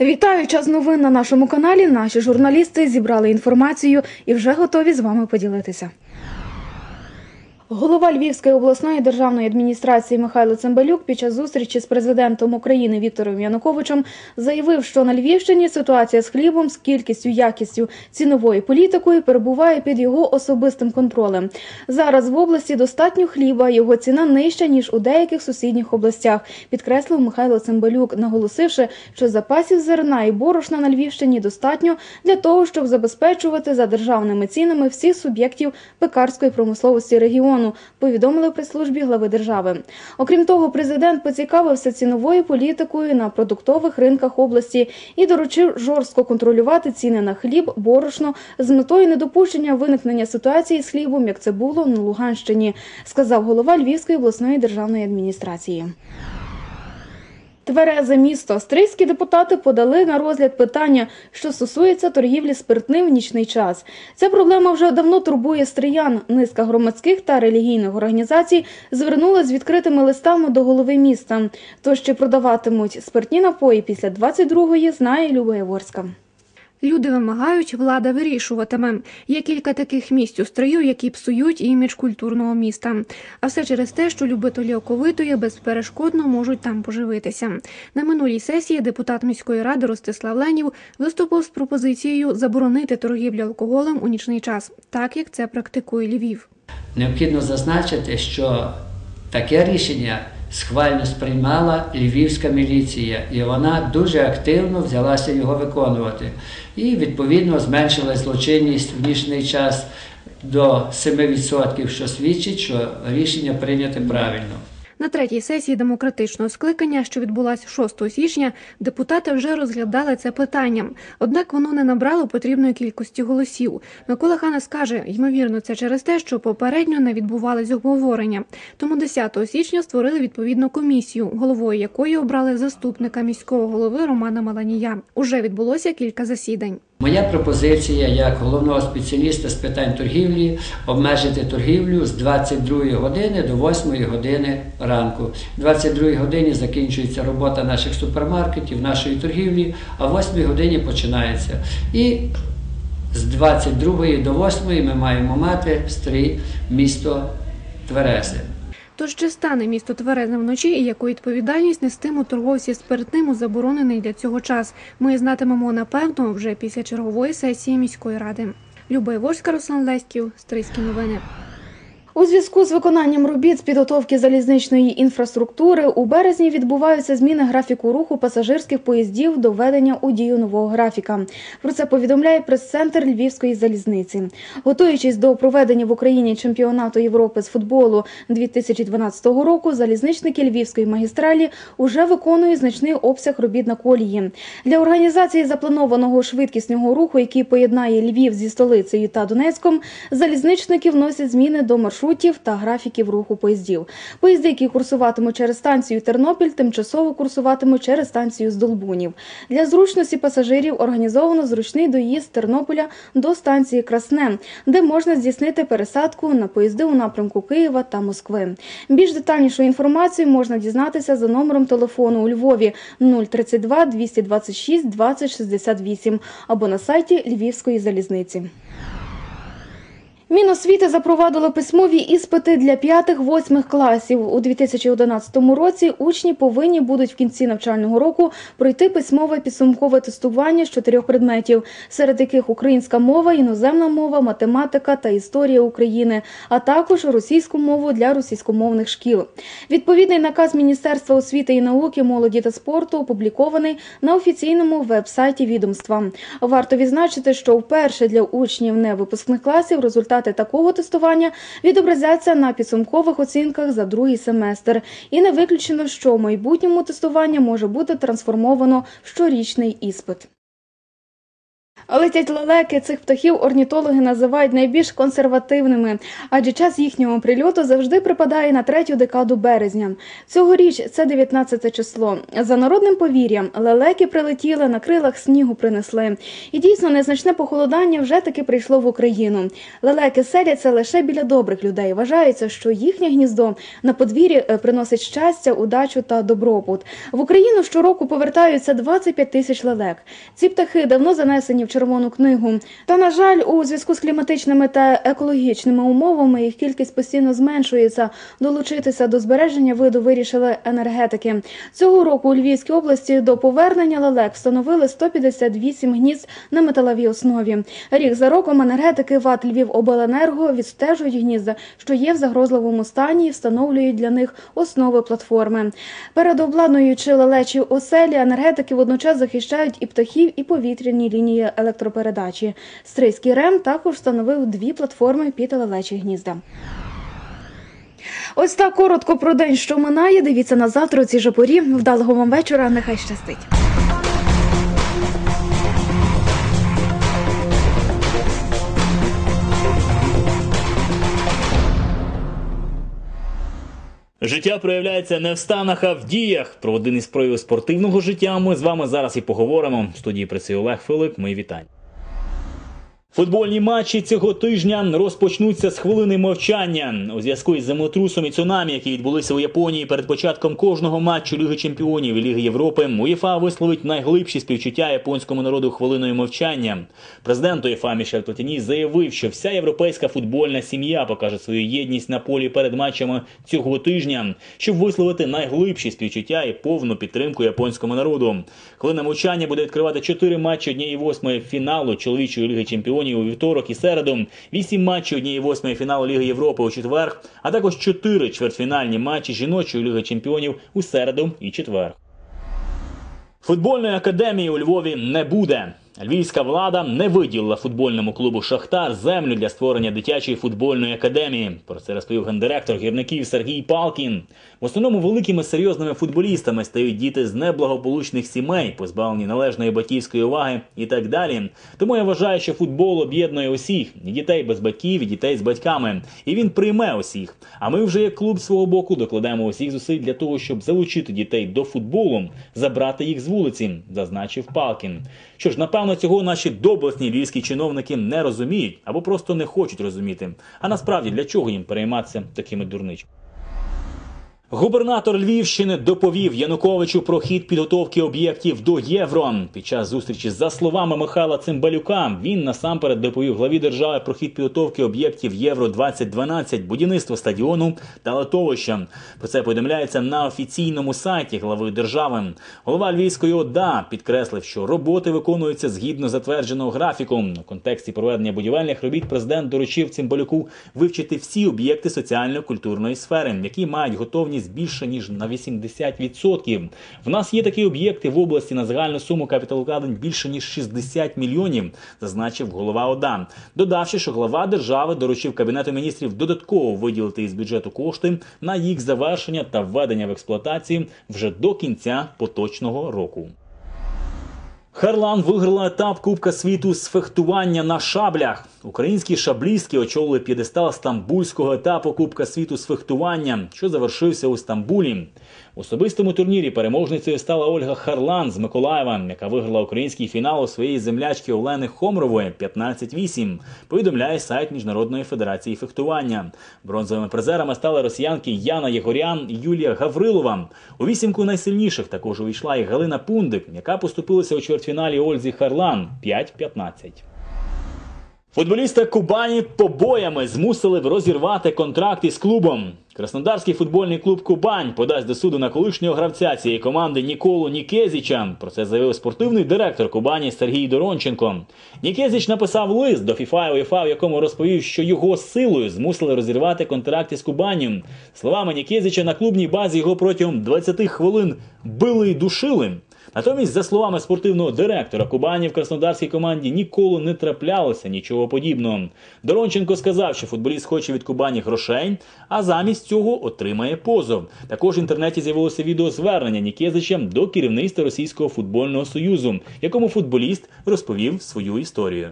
Вітаю час новин на нашому каналі. Наші журналісти зібрали інформацію і вже готові з вами поділитися. Голова Львівської обласної державної адміністрації Михайло Цимбалюк під час зустрічі з президентом України Віктором Януковичем заявив, що на Львівщині ситуація з хлібом, з кількістю, якістю, ціновою політикою перебуває під його особистим контролем. Зараз в області достатньо хліба, його ціна нижча ніж у деяких сусідніх областях, підкреслив Михайло Цимбалюк, наголосивши, що запасів зерна і борошна на Львівщині достатньо для того, щоб забезпечувати за державними цінами всіх суб'єктів пекарської промисловості регіону повідомили при прес-службі глави держави. Окрім того, президент поцікавився ціновою політикою на продуктових ринках області і доручив жорстко контролювати ціни на хліб, борошно з метою недопущення виникнення ситуації з хлібом, як це було на Луганщині, сказав голова Львівської обласної державної адміністрації. Тверезе місто. Стрийські депутати подали на розгляд питання, що стосується торгівлі спиртним в нічний час. Ця проблема вже давно турбує стриян. Низка громадських та релігійних організацій звернула з відкритими листами до голови міста. Тож чи продаватимуть спиртні напої після 22-ї, знає Люба Яворська. Люди вимагають, влада вирішуватиме. Є кілька таких місць у стрию, які псують імідж культурного міста. А все через те, що любителі оковитої безперешкодно можуть там поживитися. На минулій сесії депутат міської ради Ростислав Ленів виступив з пропозицією заборонити торгівлю алкоголем у нічний час, так як це практикує Львів. Необхідно зазначити, що таке рішення схвально сприймала львівська міліція, і вона дуже активно взялася його виконувати. І відповідно зменшила злочинність в нічний час до 7%, що свідчить, що рішення прийняте правильно. На третій сесії демократичного скликання, що відбулася 6 січня, депутати вже розглядали це питання. Однак воно не набрало потрібної кількості голосів. Микола Ханас каже, ймовірно, це через те, що попередньо не відбувалось обговорення. Тому 10 січня створили відповідну комісію, головою якої обрали заступника міського голови Романа Маланія. Уже відбулося кілька засідань. Моя пропозиція як головного спеціаліста з питань торгівлі обмежити торгівлю з 22 години до 8 години ранку. В 22 годині закінчується робота наших супермаркетів, нашої торгівлі, а в 8 годині починається. І з 22 до 8 ми маємо мати стрій місто Тверезе. Тож чи стане місто тверезим вночі і яку відповідальність нестимуть торговці спиртним у заборонений для цього час? Ми знатимемо напевно вже після чергової сесії міської ради. Люба Ворська, Руслан Леськів, Стрийські новини. У зв'язку з виконанням робіт з підготовки залізничної інфраструктури у березні відбуваються зміни графіку руху пасажирських поїздів до введення у дію нового графіка. Про це повідомляє прес-центр Львівської залізниці. Готуючись до проведення в Україні чемпіонату Європи з футболу 2012 року, залізничники Львівської магістралі уже виконують значний обсяг робіт на колії. Для організації запланованого швидкісного руху, який поєднає Львів зі столицею та Донецьком, залізничники вносять зміни до маршрутів маршрутів та графіків руху поїздів. Поїзди, які курсуватимуть через станцію Тернопіль, тимчасово курсуватимуть через станцію Здолбунів. Для зручності пасажирів організовано зручний доїзд Тернополя до станції Красне, де можна здійснити пересадку на поїзди у напрямку Києва та Москви. Більш детальнішу інформацію можна дізнатися за номером телефону у Львові 032 226 20 68 або на сайті Львівської залізниці. Міносвіти запровадило письмові іспити для 5-8 класів. У 2011 році учні повинні будуть в кінці навчального року пройти письмове підсумкове тестування з чотирьох предметів, серед яких українська мова, іноземна мова, математика та історія України, а також російську мову для російськомовних шкіл. Відповідний наказ Міністерства освіти і науки, молоді та спорту опублікований на офіційному веб-сайті відомства. Варто відзначити, що вперше для учнів невипускних класів результати такого тестування відобразяться на підсумкових оцінках за другий семестр. І не виключено, що в майбутньому тестування може бути трансформовано в щорічний іспит. Летять лелеки цих птахів орнітологи називають найбільш консервативними, адже час їхнього прильоту завжди припадає на третю декаду березня. Цьогоріч це 19 число. За народним повір'ям, лелеки прилетіли на крилах снігу принесли. І дійсно незначне похолодання вже таки прийшло в Україну. Лелеки селяться лише біля добрих людей. Вважається, що їхнє гніздо на подвір'ї е, приносить щастя, удачу та добробут. В Україну щороку повертаються 25 тисяч лелек. Ці птахи давно занесені в червону книгу. Та на жаль, у зв'язку з кліматичними та екологічними умовами їх кількість постійно зменшується. Долучитися до збереження виду вирішили енергетики. Цього року у Львівській області до повернення лелек встановили 158 гнізд на металевій основі. Рік за роком енергетики ВАТ Львівобленерго відстежують гнізда, що є в загрозливому стані, і встановлюють для них основи платформи. Передобладнуючи лелечі оселі, енергетики водночас захищають і птахів, і повітряні лінії електропередачі. Стрийський РЕМ також встановив дві платформи під лелечі гнізда. Ось так коротко про день, що минає. Дивіться на завтра у цій же порі. Вдалого вам вечора. Нехай щастить. Життя проявляється не в станах, а в діях. Про один із проявів спортивного життя ми з вами зараз і поговоримо. В студії працює Олег Филип. Мої вітання. Футбольні матчі цього тижня розпочнуться з хвилини мовчання у зв'язку із землетрусом і цунамі, які відбулися у Японії перед початком кожного матчу Ліги Чемпіонів і Ліги Європи. УЄФА висловить найглибші співчуття японському народу хвилиною мовчання. Президент УЄФА Мішель Платіні заявив, що вся європейська футбольна сім'я покаже свою єдність на полі перед матчами цього тижня, щоб висловити найглибші співчуття і повну підтримку японському народу. Хвилина мовчання буде відкривати чотири матчі однієї восьмої фіналу чоловічої ліги чемпіонів у вівторок і середу, вісім матчів однієї восьмої фіналу Ліги Європи у четвер, а також чотири чвертьфінальні матчі жіночої ліги чемпіонів у середу і четвер. Футбольної академії у Львові не буде. Львівська влада не виділила футбольному клубу Шахтар землю для створення дитячої футбольної академії. Про це розповів гендиректор гірників Сергій Палкін. В основному великими серйозними футболістами стають діти з неблагополучних сімей, позбавлені належної батьківської уваги і так далі. Тому я вважаю, що футбол об'єднує усіх і дітей без батьків, і дітей з батьками. І він прийме усіх. А ми вже як клуб свого боку докладаємо усіх зусиль для того, щоб залучити дітей до футболу, забрати їх з вулиці, зазначив Палкін. Що ж, напевно, цього наші доблесні львівські чиновники не розуміють або просто не хочуть розуміти. А насправді для чого їм перейматися такими дурничками? Губернатор Львівщини доповів Януковичу про хід підготовки об'єктів до євро. Під час зустрічі за словами Михайла Цимбалюка він насамперед доповів главі держави про хід підготовки об'єктів Євро 2012 будівництво стадіону та литовища. Про це повідомляється на офіційному сайті глави держави. Голова Львівської ОДА підкреслив, що роботи виконуються згідно затвердженого графіку. У контексті проведення будівельних робіт президент доручив Цимбалюку вивчити всі об'єкти соціально-культурної сфери, які мають готовність більше ніж на 80%. В нас є такі об'єкти в області на загальну суму капіталовкладень більше ніж 60 мільйонів, зазначив голова ОДА, додавши, що глава держави доручив кабінету міністрів додатково виділити із бюджету кошти на їх завершення та введення в експлуатацію вже до кінця поточного року. Харлан виграла етап Кубка світу з фехтування на шаблях. Українські шаблістки очолили п'єдестал стамбульського етапу Кубка світу з фехтування, що завершився у Стамбулі. В особистому турнірі переможницею стала Ольга Харлан з Миколаєва, яка виграла український фінал у своєї землячки Олени Хомрової 15-8, повідомляє сайт Міжнародної федерації фехтування. Бронзовими призерами стали росіянки Яна Єгорян і Юлія Гаврилова. У вісімку найсильніших також увійшла і Галина Пундик, яка поступилася у чвертьфіналі Ользі Харлан 5-15. Футболіста Кубані побоями змусили розірвати контракт із клубом. Краснодарський футбольний клуб Кубань подасть до суду на колишнього гравця цієї команди Ніколу Нікезіча. Про це заявив спортивний директор Кубані Сергій Доронченко. Нікезіч написав лист до ФІФА і УЄФА, в якому розповів, що його силою змусили розірвати контракт із Кубаню. Словами Нікезіча, на клубній базі його протягом 20 хвилин били і душили. Натомість, за словами спортивного директора, Кубані в краснодарській команді ніколи не траплялося нічого подібного. Доронченко сказав, що футболіст хоче від Кубані грошей, а замість цього отримає позов. Також в інтернеті з'явилося відеозвернення Нікезича до керівництва Російського футбольного союзу, якому футболіст розповів свою історію.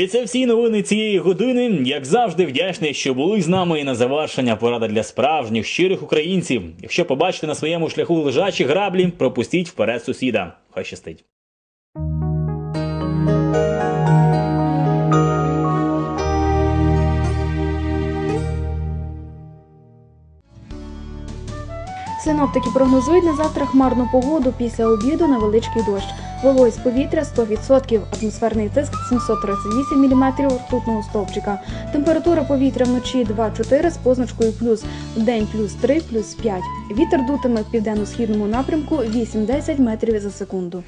І це всі новини цієї години. Як завжди, вдячний, що були з нами і на завершення порада для справжніх щирих українців. Якщо побачите на своєму шляху лежачі граблі, пропустіть вперед сусіда. Хай щастить. Синоптики прогнозують на завтра хмарну погоду після обіду невеличкий дощ. Вологість повітря 100%, атмосферний тиск 738 мм ртутного стовпчика. Температура повітря вночі 2-4 з позначкою плюс, день, плюс 3, плюс 5. Вітер дутиме в південно-східному напрямку 8-10 метрів за секунду.